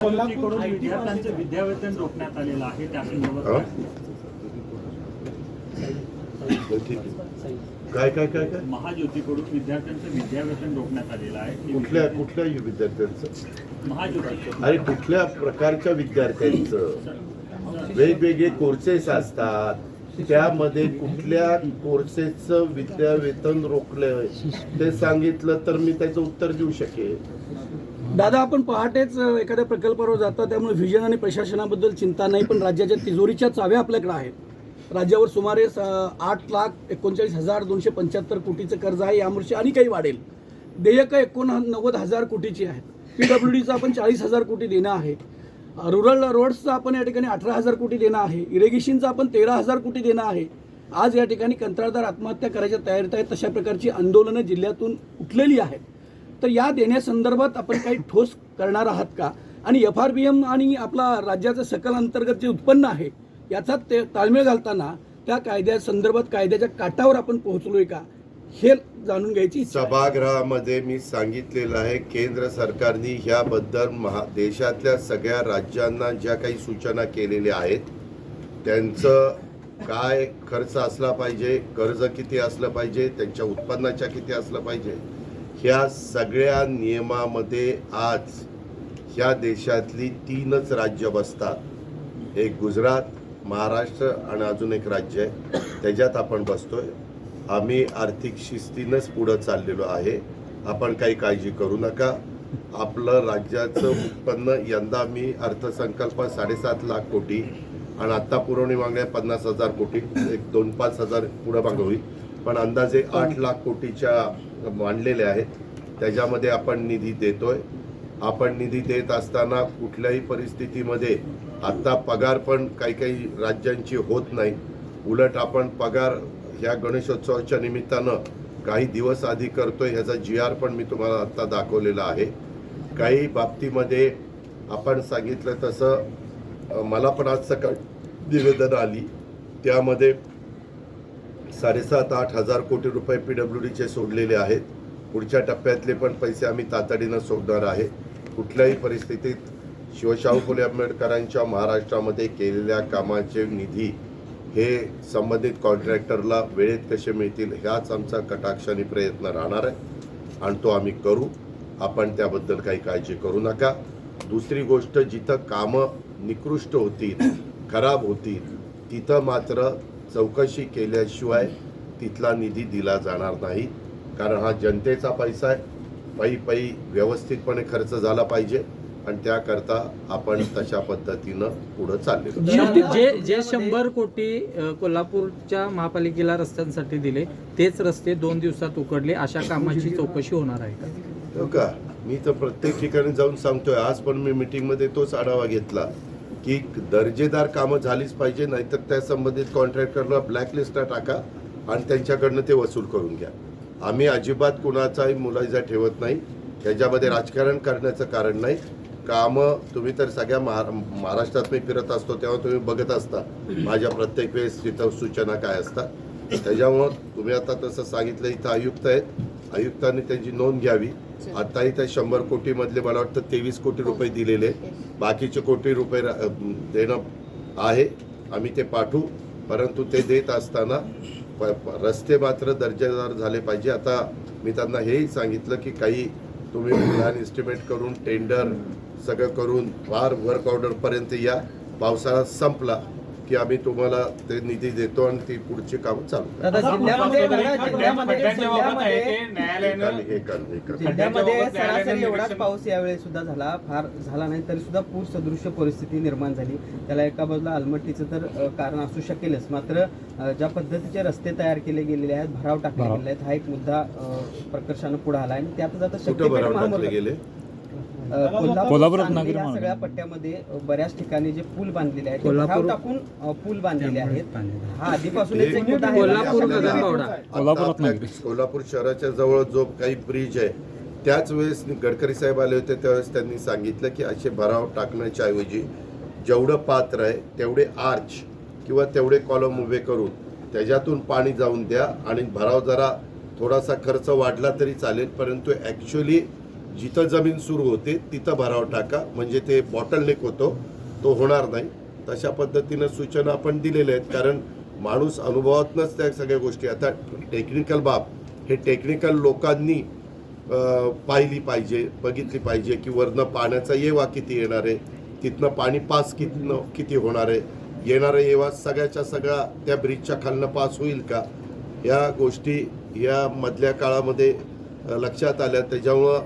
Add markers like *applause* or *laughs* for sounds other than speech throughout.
महायुतीकडून विद्यार्थ्यांचं विद्यावेतन रोखण्यात आलेलं आहे त्या संदर्भात? काय? ठीक आहे. काय काय काय काय? महायुतीकडून विद्यार्थ्यांचं विद्यावेतन रोखण्यात आलेलं आहे. की कुठल्या विद्यार्थी- कुठल्या विद्यार्थ्यांचं? महायुती अरे कुठल्या प्रकारच्या विद्यार्थ्यांचं? वेगवेगळे कोर्सेस असतात. त्यामध्ये कुठल्या कोर्सेसचं विद्यावेतन रोखलं ते सांगितलं तर मी त्याचं उत्तर देऊ शकेल दादा आपण पहाटेच एखाद्या प्रकल्पावर जाता त्यामुळे व्हिजन आणि प्रशासनाबद्दल चिंता नाही पण राज्याच्या तिजोरीच्या चाव्या आपल्याकडे आहेत. राज्यावर सुमारे स- आठ लाख एकोणचाळीस हजार दोनशे पंच्याहत्तर कोटीचं कर्ज आहे यावर्षी आणि काही वाढेल. देयकं एकोणनव्वद हजार कोटीची आहेत. पी डब्ल्यू डीचं आपण चाळीस हजार कोटी देणं आहे. रुरल रोड्सचं आपण या ठिकाणी अठरा हजार कोटी देणं आहे. इरिगेशनचं आपण तेरा हजार कोटी देणं आहे. आज या ठिकाणी कंत्राटदार आत्महत्या करायच्या तयारीत आहेत तशा प्रकारची आंदोलनं जिल्ह्यातून उठलेली आहेत. तर या देण्यासंदर्भात आपण काही ठोस करणार आहात का? आणि एफ आर बी एम आणि आपला राज्याचं सकल अंतर्गत जे उत्पन्न आहे याचा ते ताळमेळ घालताना त्या कायद्या संदर्भात कायद्याच्या काटावर आपण पोहोचलोय का? हे जाणून घ्यायची सभागृहामध्ये मी सांगितलेलं आहे केंद्र सरकारने ह्याबद्दल महा देशातल्या सगळ्या राज्यांना ज्या काही सूचना केलेल्या आहेत त्यांचं काय खर्च असला पाहिजे कर्ज किती असलं पाहिजे त्यांच्या उत्पन्नाच्या किती असलं पाहिजे ह्या सगळ्या नियमामध्ये आज ह्या देशातली तीनच राज्य बसतात. एक गुजरात महाराष्ट्र आणि अजून एक राज्य आहे. त्याच्यात आपण बसतोय. आम्ही आर्थिक शिस्तीनंच पुढं चाललेलो आहे. आपण काही काळजी करू नका. आपलं राज्याचं उत्पन्न यंदा मी अर्थसंकल्प साडेसात लाख कोटी आणि आत्ता पुरवणी मागण्या पन्नास हजार कोटी. एक दोन पाच हजार पुढं मागवली पण अंदाजे आठ लाख कोटीच्या मांडलेल्या आहेत. त्याच्यामध्ये आपण निधी देतोय. आपण निधी देत असताना कुठल्याही परिस्थितीमध्ये आत्ता पगार पण काही काही राज्यांची होत नाही. उलट आपण पगार ह्या गणेशोत्सवाच्या निमित्तानं काही दिवस आधी करतोय ह्याचा जी आर पण मी तुम्हाला आत्ता दाखवलेला आहे. काही बाबतीमध्ये आपण सांगितलं तसं मला पण आज सकाळ निवेदन आली. त्यामध्ये साडेसात आठ हजार कोटी रुपये पी डब्ल्यू डीचे सोडलेले आहेत. पुढच्या टप्प्यातले पण पैसे आम्ही तातडीनं सोडणार आहे. कुठल्याही परिस्थितीत शिवशाहू फुले आंबेडकरांच्या महाराष्ट्रामध्ये केलेल्या कामाचे निधी हे संबंधित कॉन्ट्रॅक्टरला वेळेत कसे मिळतील ह्याच आमचा कटाक्षाने प्रयत्न राहणार आहे. आणि तो आम्ही करू. आपण त्याबद्दल काही काळजी करू नका. दुसरी गोष्ट जिथं कामं निकृष्ट होतील खराब होतील तिथं मात्र चौकशी केल्याशिवाय तिथला निधी दिला जाणार नाही. कारण हा जनतेचा पैसा आहे. पायी पायी व्यवस्थितपणे खर्च झाला पाहिजे आणि त्याकरता आपण तशा पद्धतीनं पुढं चाललेलो जे जे- जे शंभर कोटी कोल्हापूरच्या महापालिकेला रस्त्यांसाठी दिले तेच रस्ते दोन दिवसात उकडले अशा कामाची चौकशी होणार आहे का? हो का? मी तर प्रत्येक ठिकाणी जाऊन सांगतोय. आज पण मी मीटिंगमध्ये तोच आढावा घेतला. की दर्जेदार कामं झालीच पाहिजे नाहीतर त्या संबंधित कॉन्ट्रॅक्टरला ब्लॅकलिस्टला टाका आणि त्यांच्याकडनं ते वसूल करून घ्या. आम्ही अजिबात कुणाचाही मुलायजा ठेवत नाही. त्याच्यामध्ये राजकारण करण्याचं कारण नाही. कामं तुम्ही तर सगळ्या महारा महाराष्ट्रात मी फिरत असतो तेव्हा तुम्ही बघत असता. माझ्या प्रत्येक वेळेस तिथं सूचना काय असतात. त्याच्यामुळं तुम्ही आता तसं सांगितलं इथं आयुक्त आहेत. आयुक्तांनी त्यांची नोंद घ्यावी. आता इथं शंभर कोटी मधले मला वाटतं तेवीस कोटी रुपये दिलेले. आहेत. बाकीचे कोटी रुपये देणं आहे. आम्ही ते पाठवू. परंतु ते देत असताना रस्ते मात्र दर्जेदार झाले पाहिजे. आता मी त्यांना हेही सांगितलं की काही तुम्ही प्लॅन एस्टिमेट करून टेंडर सगळं करून फार वर्क ऑर्डरपर्यंत या. पावसाळा संपला. की आम्ही तुम्हाला ते निधी देतो आणि ती पुढची कामं चालू. दादा जिल्ह्यामध्ये हे हे सरासरी एवढाच पाऊस यावेळी सुद्धा झाला फार झाला नाही तरी सुद्धा पूर सदृश्य परिस्थिती निर्माण झाली. त्याला एका बाजूला अलमट्टीचं तर अ, कारण असू शकेलच. मात्र अ, ज्या पद्धतीचे रस्ते तयार केले गेलेले आहेत भराव टाकले गेलेले आहेत हा एक मुद्दा अ, प्रकर्षानं पुढे आला आणि त्यात जाता कुठं शक्यपेठ भराव टाकले महामार्ग गेले? कोल्हापुरात सांगली नागरी या मार्ग. सगळ्या पट्ट्यामध्ये बऱ्याच ठिकाणी जे पूल बांधलेले आहेत ते कोल्हापूर- टाकून अ, पूल बांधलेले आहेत. हा आधीपासूनच एक मुद्दा आहे. कोल्हापूर आता आपल्या कोल्हापूर शहराच्या जवळ जो काही ब्रिज आहे त्याच वेळेस गडकरी साहेब आले होते त्यावेळेस त्यांनी सांगितलं की असे भराव टाकण्याच्या ऐवजी जेवढं पात्र आहे तेवढे आर्च किंवा तेवढे कॉलम उभे करून त्याच्यातून पाणी जाऊन द्या आणि भराव जरा थोडासा खर्च वाढला तरी चालेल परंतु ॲक्च्युली जिथं जमीन सुरू होते तिथं भराव टाका. म्हणजे ते बॉटलनेक होतो. तो होणार नाही. तशा पद्धतीनं सूचना आपण दिलेल्या आहेत. कारण माणूस अनुभवातनंच त्या सगळ्या गोष्टी. आता टेक्निकल बाब. हे टेक्निकल लोकांनी पाहिली पाहिजे बघितली पाहिजे की वरनं पाण्याचा येवा किती येणार आहे. तिथनं पाणी पास कितनं किती होणार आहे. येणारा येवा सगळ्याच्या सगळा त्या ब्रिजच्या खालनं पास होईल का? या गोष्टी या मधल्या काळामध्ये लक्षात आल्या. त्याच्यामुळं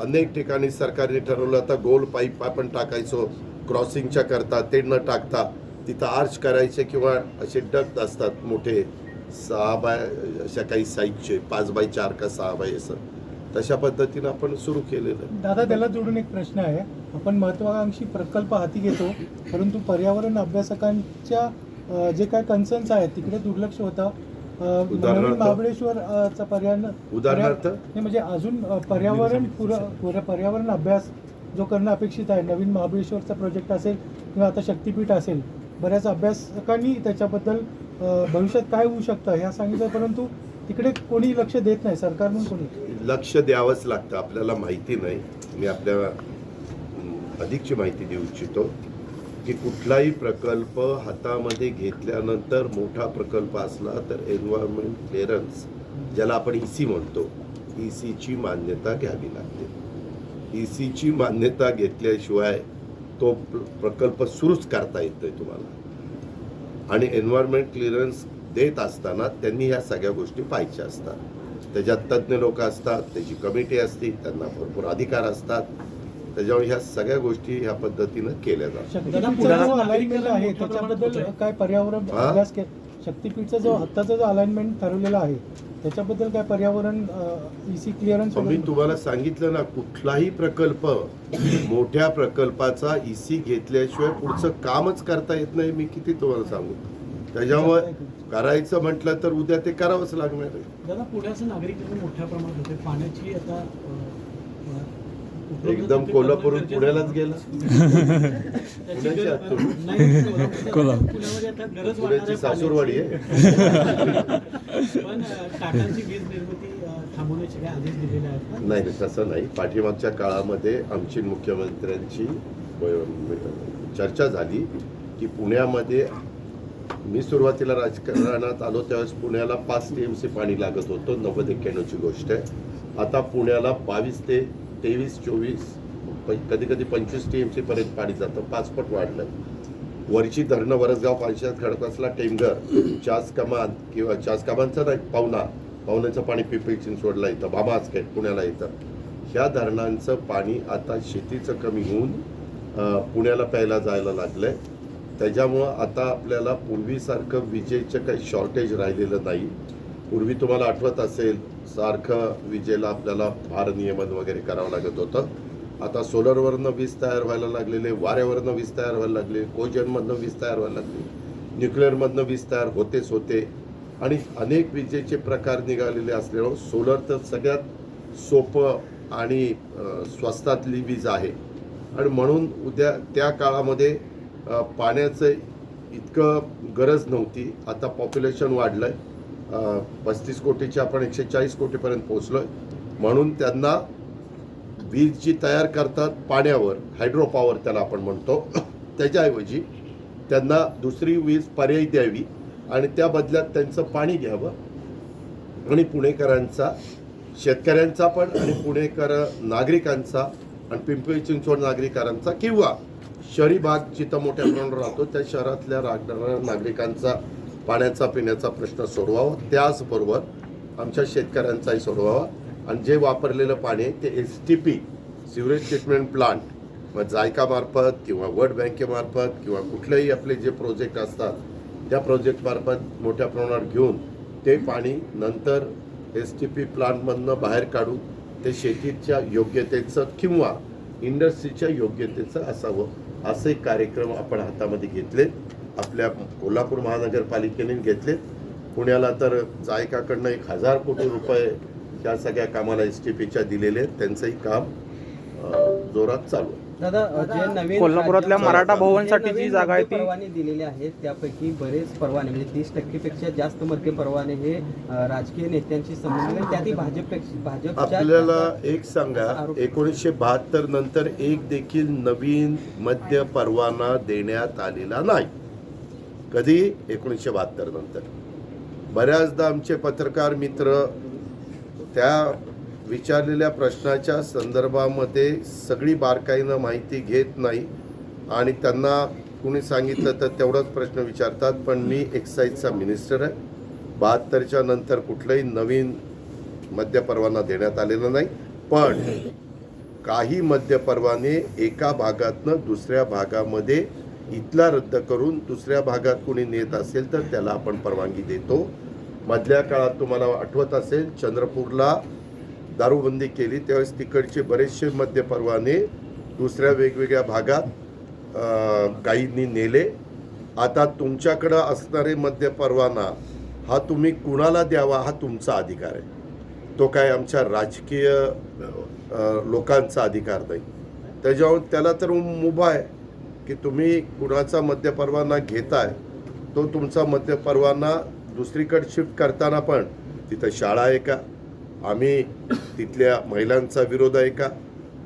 अनेक ठिकाणी सरकारने ठरवलं आता गोल पाईप आपण टाकायचो क्रॉसिंगच्या करता ते न टाकता तिथं आर्च करायचे किंवा असे डक्ट असतात मोठे सहा बाय अशा काही साईजचे पाच बाय चार का सहा बाय असं. तशा पद्धतीनं आपण सुरू केलेलं दादा त्याला जोडून एक प्रश्न आहे. आपण महत्वाकांक्षी प्रकल्प हाती घेतो परंतु पर्यावरण अभ्यासकांच्या जे काय कन्सर्न्स आहेत तिकडे दुर्लक्ष होतं. उदाहरणार्थ? नवीन महाबळेश्वर अ, चा पर्याय उदाहरणार्थ? म्हणजे अजून पर्यावरण पुर- पुर- पर्यावरण अभ्यास जो करणं अपेक्षित आहे. नवीन महाबळेश्वरचा प्रोजेक्ट असेल किंवा आता शक्तीपीठ असेल बऱ्याच अभ्यासकांनी त्याच्याबद्दल भविष्यात काय होऊ शकतं ह्या सांगितलं परंतु तिकडे कोणी लक्ष देत नाही. सरकार म्हणून कोणी? लक्ष द्यावंच लागतं. आपल्याला माहिती नाही. मी आपल्या अधिकची माहिती देऊ इच्छितो. की कुठलाही प्रकल्प हातामध्ये घेतल्यानंतर मोठा प्रकल्प असला तर एन्व्हायरमेंट क्लिअरन्स ज्याला आपण ई सी म्हणतो ई सीची मान्यता घ्यावी लागते. ई सीची मान्यता घेतल्याशिवाय तो प्र- प्रकल्प सुरूच करता येत नाही तुम्हाला. आणि एन्व्हायरमेंट क्लिअरन्स देत असताना त्यांनी ह्या सगळ्या गोष्टी पाहिजे असतात. त्याच्यात तज्ज्ञ लोक असतात त्याची कमिटी असते त्यांना भरपूर अधिकार असतात. त्याच्यामुळे ह्या सगळ्या गोष्टी ह्या पद्धतीनं केल्या जातात. काय पर्यावरण शक्तीपीठचा जो आत्ताचा जो अलाइनमेंट ठरवलेला आहे त्याच्याबद्दल काय पर्यावरण इसी क्लिअरन्स मी तुम्हाला सांगितलं ना कुठलाही प्रकल्प मोठ्या प्रकल्पाचा इसी घेतल्याशिवाय पुढचं कामच करता येत नाही मी किती तुम्हाला सांगू? त्याच्यामुळे करायचं म्हटलं तर उद्या ते करावंच लागणार आहे. दादा पुण्याचं नागरिकरण मोठ्या प्रमाणात होते पाण्याची आता एकदम कोल्हापूरून पुण्यालाच गेला. पुण्याची सासूरवाडी. आहे? नाही नाही तसं नाही. पाठीमागच्या काळामध्ये आमची मुख्यमंत्र्यांची चर्चा झाली की पुण्यामध्ये मी सुरुवातीला राजकारणात आलो त्यावेळेस पुण्याला पाच टी एम सी पाणी लागत होतं नव्वद एक्क्याण्णवची गोष्ट आहे. आता पुण्याला बावीस ते तेवीस चोवीस कधी कधी पंचवीस टी एम सी पर्यंत पाणी जातं. पाचपट वाढलं. वरची धरणं वरसगाव पालशात खडकवासला टेमघर चास कमान किंवा चास कमानचा नाही पावना. पावनाचं पाणी पिंपरी चिंचवडला येतं बामासखेड पुण्याला येतं ह्या धरणांचं पाणी आता शेतीचं कमी होऊन पुण्याला प्यायला जायला लागलं आहे त्याच्यामुळं आता आपल्याला पूर्वीसारखं विजेचं काही शॉर्टेज राहिलेलं नाही. पूर्वी तुम्हाला आठवत असेल सारखं विजेला आपल्याला भारनियमन वगैरे करावं लागत होतं. आता सोलरवरनं वीज तयार व्हायला लागलेले वाऱ्यावरनं वीज तयार व्हायला लागले कोजनमधनं वीज तयार व्हायला लागली न्यूक्लिअरमधनं वीज तयार होतेच होते. आणि अनेक विजेचे प्रकार निघालेले असल्यामुळं सोलर तर सगळ्यात सोपं आणि स्वस्तातली वीज आहे. आणि म्हणून उद्या त्या काळामध्ये पाण्याचं इतकं गरज नव्हती. आता पॉप्युलेशन वाढलं आहे पस्तीस कोटीचे आपण एकशे चाळीस कोटीपर्यंत पोहोचलो आहे म्हणून त्यांना वीज जी तयार करतात पाण्यावर हायड्रो पॉवर त्याला आपण म्हणतो. त्याच्याऐवजी त्यांना दुसरी वीज पर्यायी द्यावी आणि त्या बदल्यात त्यांचं पाणी घ्यावं. आणि पुणेकरांचा शेतकऱ्यांचा पण आणि पुणेकर नागरिकांचा आणि पिंपरी चिंचवड नागरिकांचा किंवा शहरी भाग जिथं मोठ्या प्रमाणावर राहतो त्या शहरातल्या राहणाऱ्या नागरिकांचा पाण्याचा पिण्याचा प्रश्न सोडवावा. त्याचबरोबर आमच्या शेतकऱ्यांचाही सोडवावा. आणि जे वापरलेलं पाणी आहे ते S T P sewerage treatment plant मग जायकामार्फत किंवा वर्ल्ड बँकेमार्फत किंवा कुठलेही आपले जे प्रोजेक्ट असतात त्या प्रोजेक्टमार्फत मोठ्या प्रमाणात घेऊन ते पाणी नंतर एस टी पी प्लांटमधनं बाहेर काढून ते शेतीच्या योग्यतेचं किंवा इंडस्ट्रीच्या योग्यतेचं असावं असे कार्यक्रम आपण हातामध्ये घेतले आपल्या कोल्हापूर महानगरपालिकेने घेतलेत पुण्याला तर जायकाकडनं एक हजार कोटी रुपये त्या सगळ्या कामाला एस टी पीच्या दिलेले आहेत. त्यांचंही काम जोरात चालू आहे. दादा अ, जे नवीन कोल्हापुरातल्या मराठा भवनसाठी जे जागा आहे ती- परवाने दिलेले आहेत त्यापैकी बरेच परवाने म्हणजे तीस टक्केपेक्षा जास्त मद्य परवाने हे राजकीय नेत्यांशी संबंधित. त्यातही भाजपपेक्षा भाजपच्या आपल्याला एक सांगा एकोणीसशे बहात्तर नंतर एक देखील नवीन मद्य परवाना देण्यात आलेला नाही. कधी? एकोणीसशे बहात्तर नंतर. बऱ्याचदा आमचे पत्रकार मित्र त्या विचारलेल्या प्रश्नाच्या संदर्भामध्ये सगळी बारकाईनं माहिती घेत नाही आणि त्यांना कुणी सांगितलं तर तेवढाच प्रश्न विचारतात पण मी एक्साईजचा मिनिस्टर आहे. बहात्तरच्या नंतर कुठलंही नवीन मद्य परवाना देण्यात आलेला नाही. पण काही मद्यपरवाने एका भागातनं दुसऱ्या भागामध्ये इथला रद्द करून दुसऱ्या भागात कोणी नेत असेल तर त्याला आपण परवानगी देतो. मधल्या काळात तुम्हाला आठवत असेल चंद्रपूरला दारूबंदी केली. त्यावेळेस तिकडचे बरेचसे मद्य परवाने दुसऱ्या वेगवेगळ्या भागात गाईंनी काहींनी नेले. आता तुमच्याकडं असणारे मद्य परवाना हा तुम्ही कुणाला द्यावा हा तुमचा अधिकार आहे. तो काय आमच्या राजकीय लोकांचा अधिकार नाही. त्याच्यावर त्याला तर मुभा आहे. की तुम्ही कुणाचा मद्य परवाना घेताय तो तुमचा मद्य परवाना दुसरीकडे शिफ्ट करताना पण तिथं शाळा आहे का? आम्ही तिथल्या महिलांचा विरोध आहे का?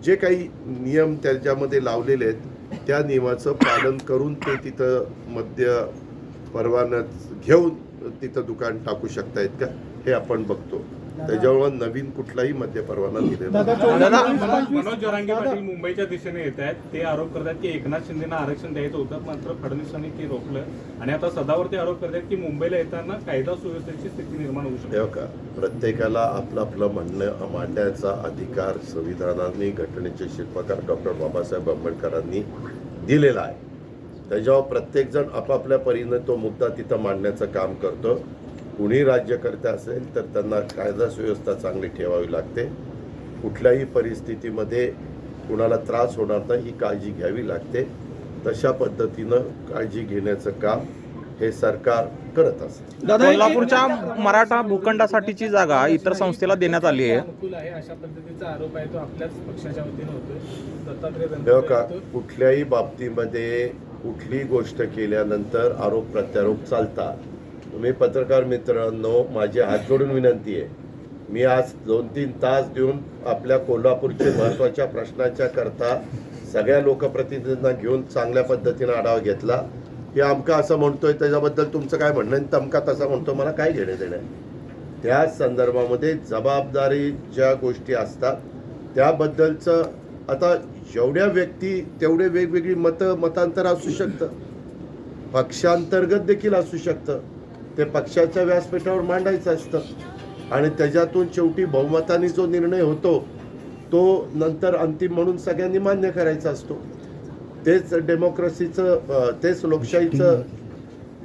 जे काही नियम त्याच्यामध्ये लावलेले आहेत त्या नियमाचं पालन करून ते तिथं मद्य परवाना घेऊन तिथं दुकान टाकू शकतायत का हे आपण बघतो. त्याच्यामुळे नवीन कुठलाही मद्य परवाना मनोज जरांगे पाटील मुंबईच्या दिशेने येत आहेत. ते आरोप करतात की एकनाथ शिंदेना आरक्षण द्यायचं होतं मात्र फडणवीसांनी ते रोखलं. आणि आता सदावरती आरोप करतात की मुंबईला येताना कायदा सुव्यवस्थेची स्थिती निर्माण होऊ शकते. का प्रत्येकाला आपलं आपलं म्हणणं मांडण्याचा अधिकार संविधानाने घटनेचे शिल्पकार डॉक्टर बाबासाहेब आंबेडकरांनी दिलेला आहे. त्याच्यावर प्रत्येकजण आपापल्या परीनं तो मुद्दा तिथं मांडण्याचं काम करतो. कुणी राज्यकर्ते असेल तर त्यांना कायदा सुव्यवस्था चांगली ठेवावी लागते. कुठल्याही परिस्थितीमध्ये कुणाला त्रास होणार नाही ही काळजी घ्यावी लागते. तशा पद्धतीनं काळजी घेण्याचं काम हे सरकार करत असते. कोल्हापूरच्या मराठा भूखंडासाठीची जागा इतर संस्थेला देण्यात आली आहे. अशा पद्धतीचा आरोप आहे तो आपल्याच पक्षाच्या वतीने दंपती कुठल्याही बाबतीमध्ये कुठली गोष्ट केल्यानंतर आरोप प्रत्यारोप चालतात. तुम्ही पत्रकार मित्रांनो माझी हात जोडून विनंती आहे. मी आज दोन तीन तास देऊन आपल्या कोल्हापूरचे महत्त्वाच्या प्रश्नाच्या करता सगळ्या लोकप्रतिनिधींना घेऊन चांगल्या पद्धतीनं आढावा घेतला. की आमका असं म्हणतोय त्याच्याबद्दल तुमचं काय म्हणणं आणि तमका तसा म्हणतो मला काय घेणे देणं त्या संदर्भामध्ये जबाबदारी ज्या गोष्टी असतात त्याबद्दलचं आता जेवढ्या व्यक्ती तेवढे वेगवेगळी मतं मतांतर असू शकतं. पक्षांतर्गत देखील असू शकतं. ते पक्षाच्या व्यासपीठावर मांडायचं असतं. आणि त्याच्यातून शेवटी बहुमताने जो निर्णय होतो तो नंतर अंतिम म्हणून सगळ्यांनी मान्य करायचा असतो. तेच डेमोक्रेसीचं तेच लोकशाहीचं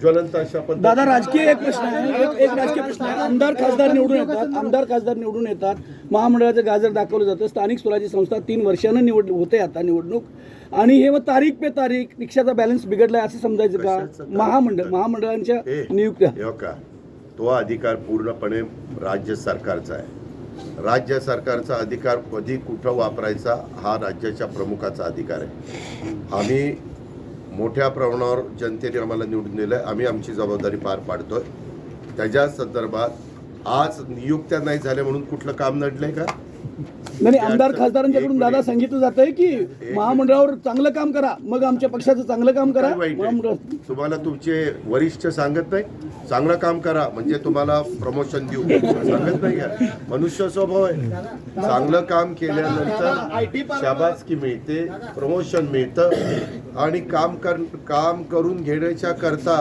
ज्वलंत अशा दादा राजकीय एक प्रश्न आहे. एक एक राजकीय प्रश्न आहे. आमदार खासदार निवडून येतात. आमदार खासदार निवडून येतात. महामंडळाचं गाजर दाखवलं जातं. स्थानिक स्वराज्य संस्था तीन वर्षानं निवड होते आता निवडणूक. आणि हे मग तारीख पे तारीख रिक्षाचा बॅलन्स बिघडलाय असं समजायचं का? महामंडळ महामंडळांच्या हे, नियुक्त्या. हे का? तो अधिकार पूर्णपणे राज्य सरकारचा आहे. राज्य सरकारचा अधिकार कधी कुठं वापरायचा हा राज्याच्या प्रमुखाचा अधिकार आहे. आम्ही मोठ्या प्रमाणावर जनतेने आम्हाला निवडून दिलं आहे आम्ही आमची जबाबदारी पार पाडतोय. त्याच्या संदर्भात आज नियुक्त्या नाही झाल्या म्हणून कुठलं काम नडलंय का? नाही आमदार खासदारांच्याकडून दादा. सांगितलं जात आहे की महामंडळावर चांगलं काम करा मग आमच्या पक्षाचं चांगलं काम करा तुम्हाला तुमचे वरिष्ठ सांगत नाही? चांगलं काम करा म्हणजे तुम्हाला प्रमोशन देऊ. सांगत नाही का मनुष्य स्वभाव आहे. चांगलं काम केल्यानंतर शाबासकी मिळते प्रमोशन मिळतं. आणि काम कर काम करून घेण्याच्या करता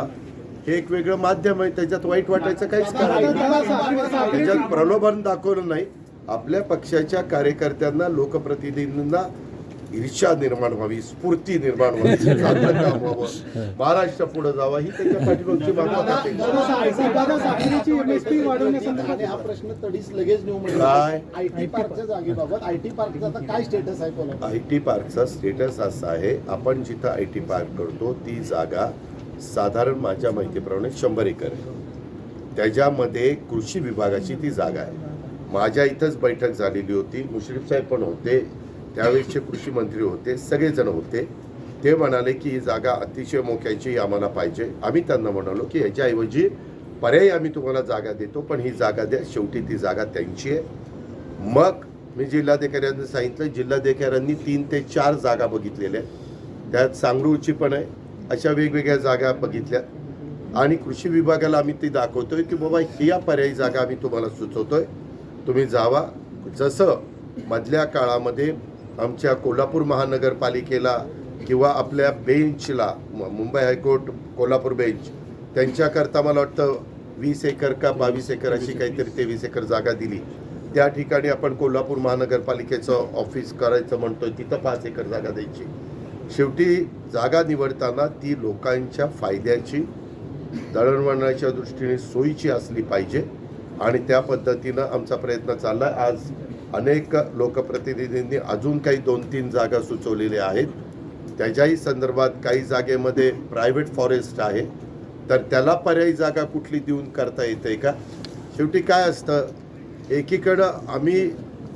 हे एक वेगळं माध्यम आहे. त्याच्यात वाईट वाटायचं काहीच कारण नाही. त्याच्यात प्रलोभन दाखवलं नाही. आपल्या पक्षाच्या कार्यकर्त्यांना लोकप्रतिनिधींना ईर्षा निर्माण व्हावी स्फूर्ती निर्माण व्हावी *laughs* चांगलं काम व्हावं. महाराष्ट्र पुढे जावा ही त्याच्या पाठीमागची हा प्रश्न तडीस लगेच नेऊ काय? आय टी पार्कच्या जागेबाबत आय टी पार्कचा आता काय स्टेटस आहे पार्कचा स्टेटस असा आहे आपण जिथं आय टी पार्क करतो ती जागा साधारण माझ्या माहितीप्रमाणे शंभर एकर आहे. त्याच्यामध्ये कृषी विभागाची ती जागा आहे. माझ्या इथंच बैठक झालेली होती. मुश्रीफ साहेब पण होते. त्यावेळेसचे कृषी मंत्री होते. सगळेजण होते. ते म्हणाले की ही जागा अतिशय मोक्याची आम्हाला पाहिजे. आम्ही त्यांना म्हणालो की ह्याच्याऐवजी पर्यायी आम्ही तुम्हाला जागा देतो पण ही जागा द्या. शेवटी ती जागा त्यांची आहे. मग मी जिल्हाधिकाऱ्यांना सांगितलं. जिल्हाधिकाऱ्यांनी तीन ते चार जागा बघितलेल्या आहेत. त्यात सांगरूळची पण आहे. अशा वेगवेगळ्या जागा बघितल्या. आणि कृषी विभागाला आम्ही ती दाखवतोय की बाबा ही या पर्यायी जागा आम्ही तुम्हाला सुचवतोय. तुम्ही जावा. जसं मधल्या काळामध्ये आमच्या कोल्हापूर महानगरपालिकेला किंवा आपल्या बेंचला Mumbai high court Kolhapur bench त्यांच्याकरता मला वाटतं वीस एकर का बावीस एकर अशी काहीतरी तेवीस एकर जागा दिली. त्या ठिकाणी आपण कोल्हापूर महानगरपालिकेचं ऑफिस करायचं म्हणतोय तिथं पाच एकर जागा द्यायची. शेवटी जागा निवडताना ती लोकांच्या फायद्याची दळणवळणाच्या दृष्टीने सोयीची असली पाहिजे. आणि त्या पद्धतीनं आमचा प्रयत्न चालला आज अनेक लोकप्रतिनिधींनी अजून काही दोन तीन जागा सुचवलेल्या आहेत. त्याच्याही संदर्भात काही जागेमध्ये प्रायव्हेट फॉरेस्ट आहे. तर त्याला पर्यायी जागा कुठली देऊन करता येते का? शेवटी काय असतं? एकीकडं आम्ही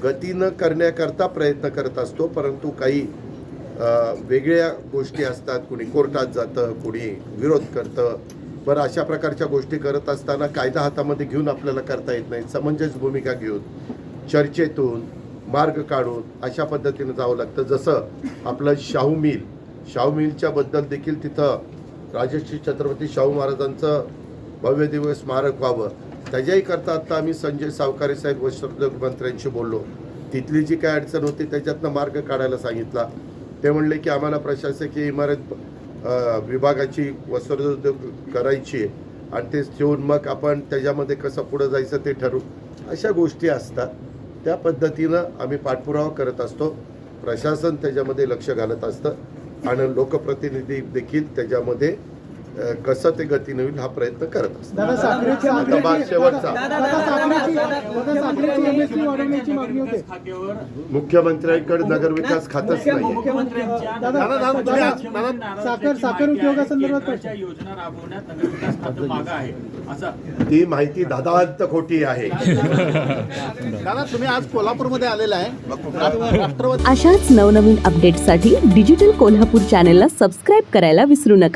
गतीनं करण्याकरता प्रयत्न करत असतो परंतु काही वेगळ्या गोष्टी असतात. कुणी कोर्टात जातं कुणी विरोध करतं. बरं अशा प्रकारच्या गोष्टी करत असताना कायदा हातामध्ये घेऊन आपल्याला करता येत नाही. समंजस भूमिका घेऊन चर्चेतून मार्ग काढून अशा पद्धतीनं जावं लागतं. जसं आपलं शाहू मिल शाहू मिलच्या बद्दल देखील तिथं राजश्री छत्रपती शाहू महाराजांचं भव्य दिव्य स्मारक व्हावं. त्याच्याही करता आता आम्ही संजय सावकारे साहेब वस्त्रोद्योग मंत्र्यांशी बोललो. तिथली जी काय अडचण होती त्याच्यातनं मार्ग काढायला सांगितला. ते म्हणले की आम्हाला प्रशासकीय इमारत विभागाची वस्त्रोद्योग करायची आहे आणि ते ठेवून मग आपण त्याच्यामध्ये कसं पुढं जायचं ते ठरवू. अशा गोष्टी असतात. त्या पद्धतीनं आम्ही पाठपुरावा करत असतो. प्रशासन त्याच्यामध्ये लक्ष घालत असतं. आणि लोकप्रतिनिधी देखील त्याच्यामध्ये कसं ते गतीने होईल हा प्रयत्न करत मुख्यमंत्र्यांकडे नगरविकास खातच नाही ती माहिती दादांत खोटी आहे दादा तुम्ही आज कोल्हापूरमध्ये आलेला आहे अशाच नवनवीन अपडेट्ससाठी डिजिटल कोल्हापूर चॅनेलला सबस्क्राईब करायला विसरू नका